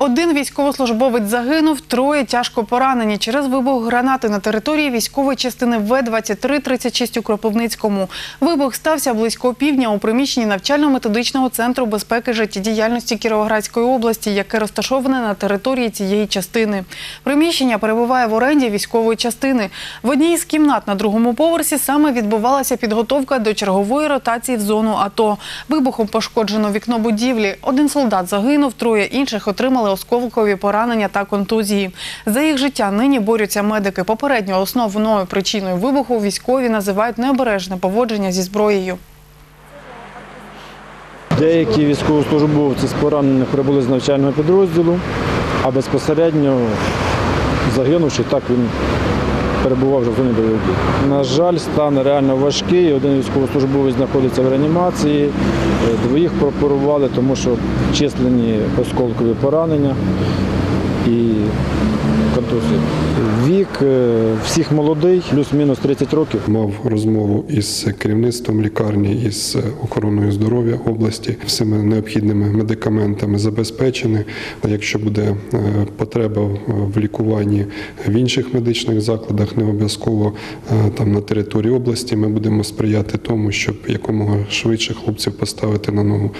Один військовослужбовець загинув, троє тяжко поранені через вибух гранати на території військової частини В-2336 у Кропивницькому. Вибух стався близько півдня у приміщенні навчально-методичного центру безпеки життєдіяльності Кіровоградської області, яке розташоване на території цієї частини. Приміщення перебуває в оренді військової частини. В одній із кімнат на другому поверсі саме відбувалася підготовка до чергової ротації в зону АТО. Вибухом пошкоджено вікно будівлі. Один солдат загинув, троє інших отримали осколкові поранення та контузії. За їх життя нині борються медики. Попередньо основною причиною вибуху військові називають необережне поводження зі зброєю. Деякі військовослужбовці з поранених прибули з навчального підрозділу, а безпосередньо загинувши, так він перебував вже в зоні бойових дій. На жаль, стан реально важкий. Один військовослужбовець знаходиться в реанімації, двоїх прооперували, тому що численні осколкові поранення і контузії. Вік е, всіх молодий, плюс-мінус 30 років. Мав розмову із керівництвом лікарні, із охороною здоров'я області, всіми необхідними медикаментами забезпечені. Якщо буде е, потреба в- лікуванні в інших медичних закладах, не обов'язково е, там на території області, ми будемо сприяти тому, щоб якомога швидше хлопців поставити на ногу.